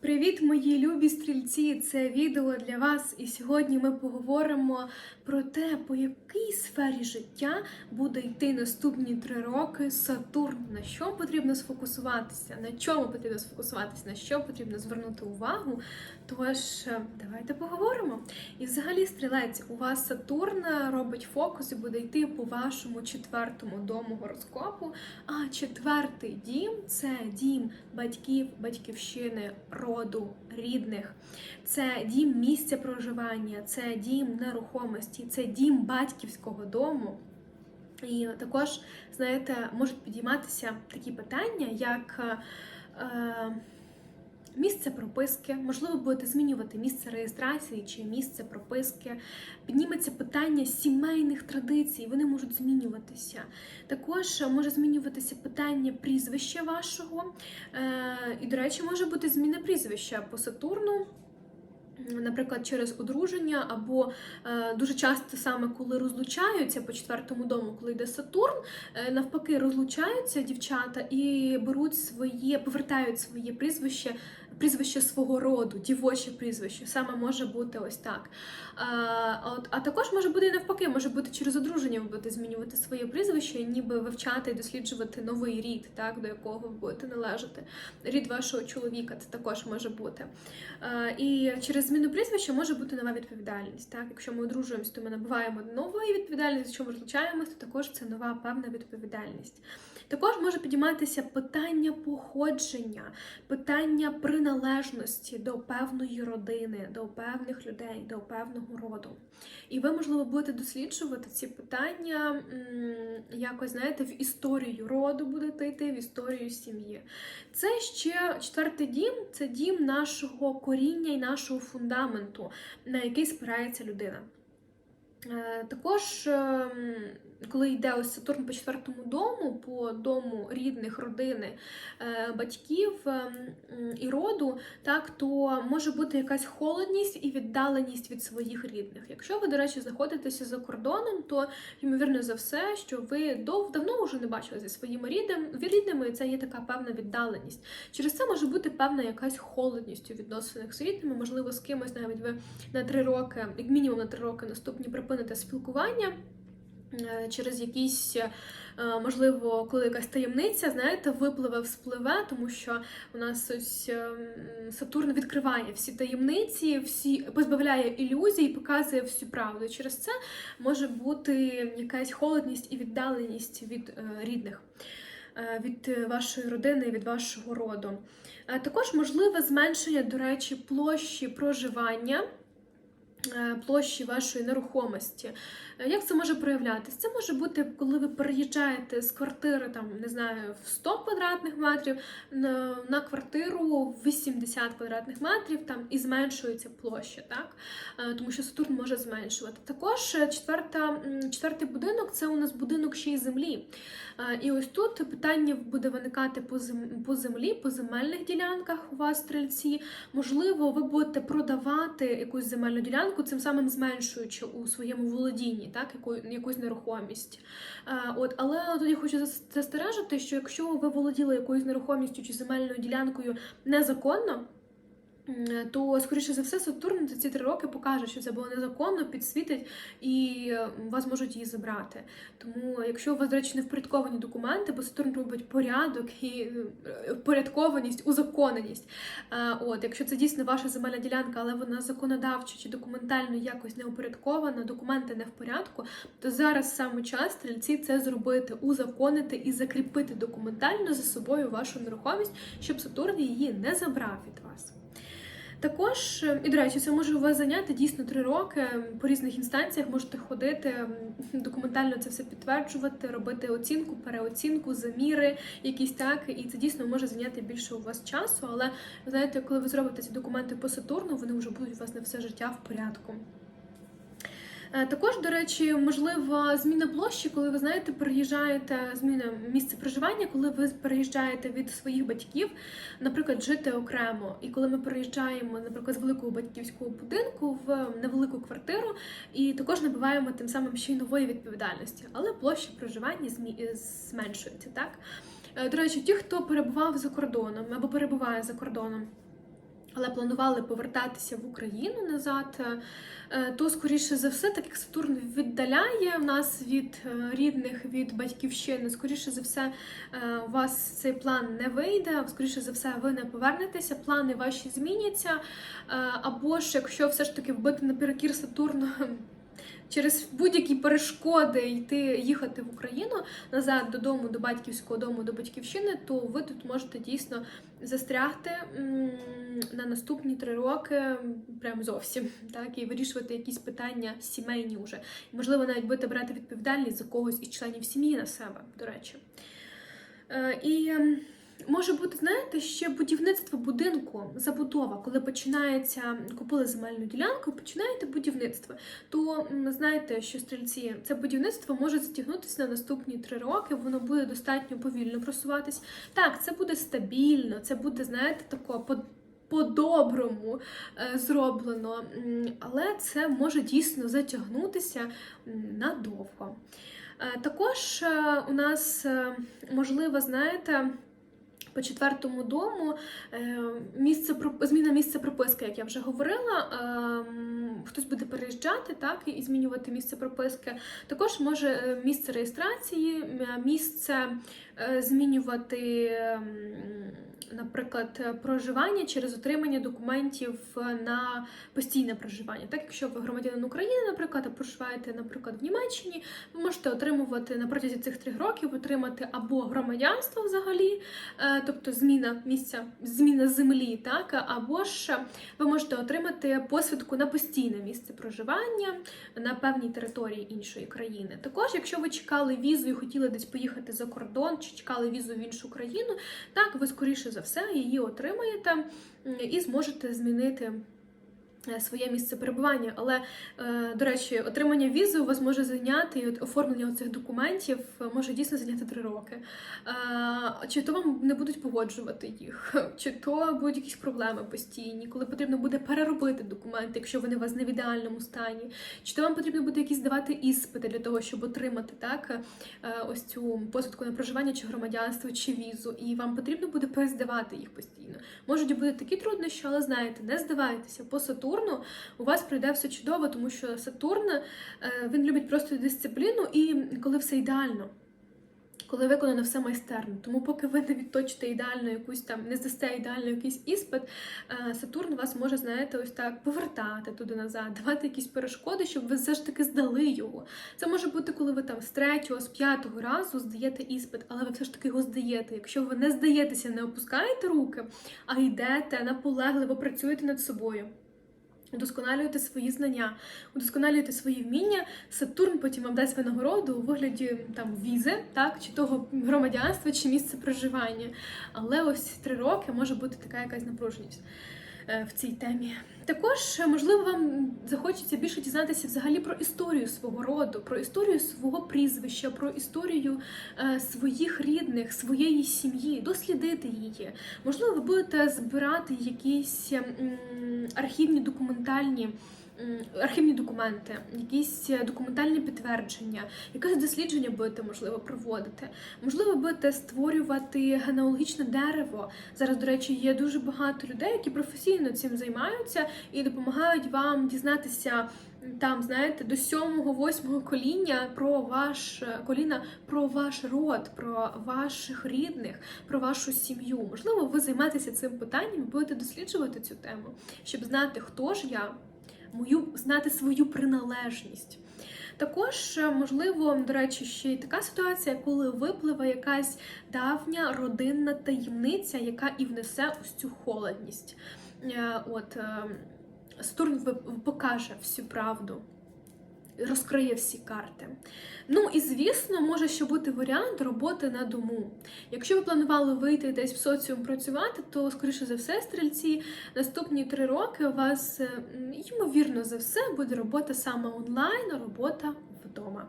Привіт, мої любі стрільці! Це відео для вас, і сьогодні ми поговоримо про те, по якій сфері життя буде йти наступні три роки Сатурн. На що потрібно сфокусуватися, на чому потрібно сфокусуватися, на що потрібно звернути увагу. Тож е, давайте поговоримо. І взагалі, стрілець, у вас Сатурн робить фокус і буде йти по вашому четвертому дому гороскопу. А четвертий дім це дім батьків, батьківщини, роду, рідних, це дім місця проживання, це дім нерухомості, це дім батьківського дому. І також, знаєте, можуть підійматися такі питання, як е, місце прописки, можливо, будете змінювати місце реєстрації чи місце прописки. Підніметься питання сімейних традицій, вони можуть змінюватися. Також може змінюватися питання прізвища вашого. Е, і, до речі, може бути зміна прізвища по Сатурну. Наприклад, через одруження, або е, дуже часто саме коли розлучаються по четвертому дому, коли йде Сатурн, е, навпаки, розлучаються дівчата і беруть своє, повертають своє прізвище, прізвище свого роду, дівоче прізвище. Саме може бути ось так. А, от, а також може бути і навпаки, може бути через одруження ви будете змінювати своє прізвище, ніби вивчати і досліджувати новий рід, так, до якого ви будете належати. Рід вашого чоловіка це також може бути. А, і через зміну прізвища може бути нова відповідальність. Так? Якщо ми одружуємося, то ми набуваємо нової відповідальності, якщо ми розлучаємося, то також це нова певна відповідальність. Також може підійматися питання походження, питання приналежності до певної родини, до певних людей, до певного роду. І ви, можливо, будете досліджувати ці питання якось, знаєте, в історію роду будете йти, в історію сім'ї. Це ще четвертий дім це дім нашого коріння і нашого фундаменту, на який спирається людина. Е, також, ем, коли йде ось Сатурн по четвертому дому, по дому рідних, родини, е, батьків ем, і роду, так, то може бути якась холодність і віддаленість від своїх рідних. Якщо ви, до речі, знаходитеся за кордоном, то ймовірно за все, що ви дов, давно вже не бачили зі своїми рідними, і це є така певна віддаленість. Через це може бути певна якась холодність у відносинах з рідними, можливо, з кимось навіть ви на три роки, як мінімум на три роки наступні припините спілкування. Е, через якісь, е, можливо, коли якась таємниця, знаєте, випливе, вспливе, тому що у нас ось ем, Сатурн відкриває всі таємниці, всі позбавляє ілюзій, показує всю правду. І через це може бути якась холодність і віддаленість від е, рідних, від вашої родини, від вашого роду. Також можливе зменшення, до речі, площі проживання. Площі вашої нерухомості. Як це може проявлятися? Це може бути, коли ви переїжджаєте з квартири, там, не знаю, в 100 квадратних метрів на, квартиру 80 квадратних метрів там і зменшується площа, так? Тому що Сатурн може зменшувати. Також четверта, четвертий будинок це у нас будинок ще й землі. І ось тут питання буде виникати по землі, по земельних ділянках у вас стрільці. Можливо, ви будете продавати якусь земельну ділянку, цим самим зменшуючи у своєму володінні так, яку, якусь нерухомість. От, Але тоді хочу застережити, що якщо ви володіли якоюсь нерухомістю чи земельною ділянкою незаконно, то, скоріше за все, Сатурн за ці три роки покаже, що це було незаконно, підсвітить і вас можуть її забрати. Тому, якщо у вас, до речі, не впорядковані документи, бо Сатурн робить порядок і е, впорядкованість, узаконеність. От, якщо це дійсно ваша земельна ділянка, але вона законодавчо чи документально якось не упорядкована, документи не в порядку, то зараз саме час стрільці це зробити, узаконити і закріпити документально за собою вашу нерухомість, щоб Сатурн її не забрав від вас. Також, і до речі, це може у вас зайняти дійсно три роки. По різних інстанціях можете ходити, документально це все підтверджувати, робити оцінку, переоцінку, заміри, якісь так, і це дійсно може зайняти більше у вас часу. Але знаєте, коли ви зробите ці документи по Сатурну, вони вже будуть у вас на все життя в порядку. Е, також, до речі, можливо, зміна площі, коли ви знаєте, переїжджаєте, зміна місця проживання, коли ви переїжджаєте від своїх батьків, наприклад, жити окремо. І коли ми переїжджаємо, наприклад, з великого батьківського будинку в невелику квартиру, і також набуваємо тим самим ще й нової відповідальності, але площа проживання зменшується. Так, е, до речі, ті, хто перебував за кордоном або перебуває за кордоном. Але планували повертатися в Україну назад, е, то скоріше за все, так як Сатурн віддаляє нас від е, рідних, від батьківщини, скоріше за все, е, у вас цей план не вийде, скоріше за все, ви не повернетеся, плани ваші зміняться. Або ж якщо все ж таки вбити наперекір Сатурну. Через будь-які перешкоди йти їхати в Україну назад додому, до батьківського дому, до батьківщини, то ви тут можете дійсно застрягти на наступні три роки, прям зовсім, так і вирішувати якісь питання сімейні вже. Можливо, навіть будете брати відповідальність за когось із членів сім'ї на себе, до речі. Е, І може бути, знаєте, ще будівництво будинку, забудова, коли починається, купили земельну ділянку, починаєте будівництво, то знаєте, що стрільці, це будівництво може затягнутися на наступні три роки, воно буде достатньо повільно просуватись. Так, це буде стабільно, це буде, знаєте, тако по. По-доброму е, зроблено, але це може дійсно затягнутися надовго. Е, Також е, у нас можливо, знаєте, по четвертому дому е, місце зміна місця прописки, як я вже говорила. ем, Хтось буде переїжджати, так і змінювати місце прописки. Також може е, місце реєстрації, місце е, змінювати, ем, наприклад, е, проживання через отримання документів е, на постійне проживання. Так, якщо ви громадянин України, наприклад, а проживаєте, наприклад, в Німеччині, ви можете отримувати на протязі цих трьох років отримати або громадянство взагалі, е, тобто зміна місця, зміна землі, так або ж ви можете отримати посвідку на постійне місце проживання на певній території іншої країни. Також, якщо ви чекали візу і хотіли десь поїхати за кордон, чи чекали візу в іншу країну, так ви скоріше за все її отримаєте і зможете змінити. Е, Своє місце перебування, але е, до речі, отримання візи у вас може зайняти і от оформлення цих документів е, може дійсно зайняти три роки. Чи то вам не будуть погоджувати їх, чи то будуть якісь проблеми постійні, коли потрібно буде переробити документи, якщо вони у вас не в ідеальному стані, чи то вам потрібно буде якісь здавати іспити для того, щоб отримати так ось цю посвідку на проживання, чи громадянство, чи візу, і вам потрібно буде перездавати їх постійно. Можуть бути такі труднощі, але знаєте, не здавайтеся по Сатурну. У вас пройде все чудово, тому що Сатурн е, він любить просто дисципліну і коли все ідеально. Коли виконано все майстерно. Тому поки ви не відточите ідеально якусь там, не здасте ідеально якийсь іспит, е, Сатурн вас може, знаєте, ось так повертати туди назад, давати якісь перешкоди, щоб ви все ж таки здали його. Це може бути, коли ви там з третього, з п'ятого разу здаєте іспит, але ви все ж таки його здаєте. Якщо ви не здаєтеся, не опускаєте руки, а йдете наполегливо, працюєте над собою. Удосконалюєте свої знання, удосконалюєте свої вміння. Сатурн потім вам дасть винагороду у вигляді там візи, так чи того громадянства, чи місця проживання. Але ось три роки може бути така якась напруженість в цій темі. Також, е, можливо, вам захочеться більше дізнатися взагалі про історію свого роду, про історію свого прізвища, про історію е, своїх рідних, своєї сім'ї, дослідити її. Можливо, ви будете збирати якісь архівні документальні. Архівні документи, якісь е, документальні підтвердження, якесь дослідження будете можливо проводити. Можливо, будете створювати генеалогічне дерево. Зараз, до речі, є дуже багато людей, які професійно цим займаються і допомагають вам дізнатися там, знаєте, до сьомого, восьмого коління про ваш е, коліна, про ваш род, про ваших рідних, про вашу сім'ю. Можливо, ви займаєтеся цим питанням, будете досліджувати цю тему, щоб знати, хто ж я, мою знати свою приналежність. Також, е, можливо, до речі, ще й така ситуація, коли випливе якась давня родинна таємниця, яка і внесе ось цю холодність. Е, От стурн Сатурн покаже всю правду. Розкриє всі карти. Ну і звісно, може ще бути варіант роботи на дому. Якщо ви планували вийти десь в соціум працювати, то скоріше за все, стрільці, наступні три роки у вас е, ймовірно за все буде робота саме онлайн, робота вдома.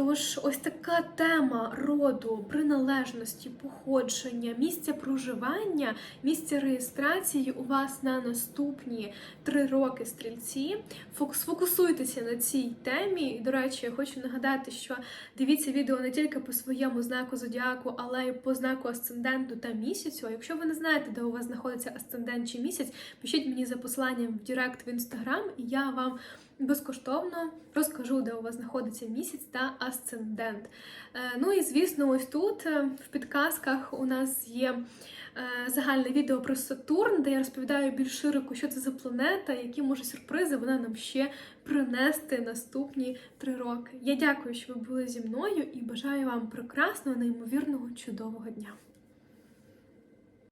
Тож, ось така тема роду, приналежності, походження, місця проживання, місця реєстрації у вас на наступні три роки стрільці. Фок- Сфокусуйтеся на цій темі. І, до речі, я хочу нагадати, що дивіться відео не тільки по своєму знаку зодіаку, але й по знаку асценденту та місяцю. А якщо ви не знаєте, де у вас знаходиться асцендент чи місяць, пишіть мені за посиланням в Директ в інстаграм, і я вам безкоштовно розкажу, де у вас знаходиться місяць та асцендент. Е, Ну і звісно, ось тут е, в підказках у нас є е, загальне відео про Сатурн, де я розповідаю більш широко, що це за планета, які може сюрпризи вона нам ще принести наступні три роки. Я дякую, що ви були зі мною і бажаю вам прекрасного, неймовірного, чудового дня.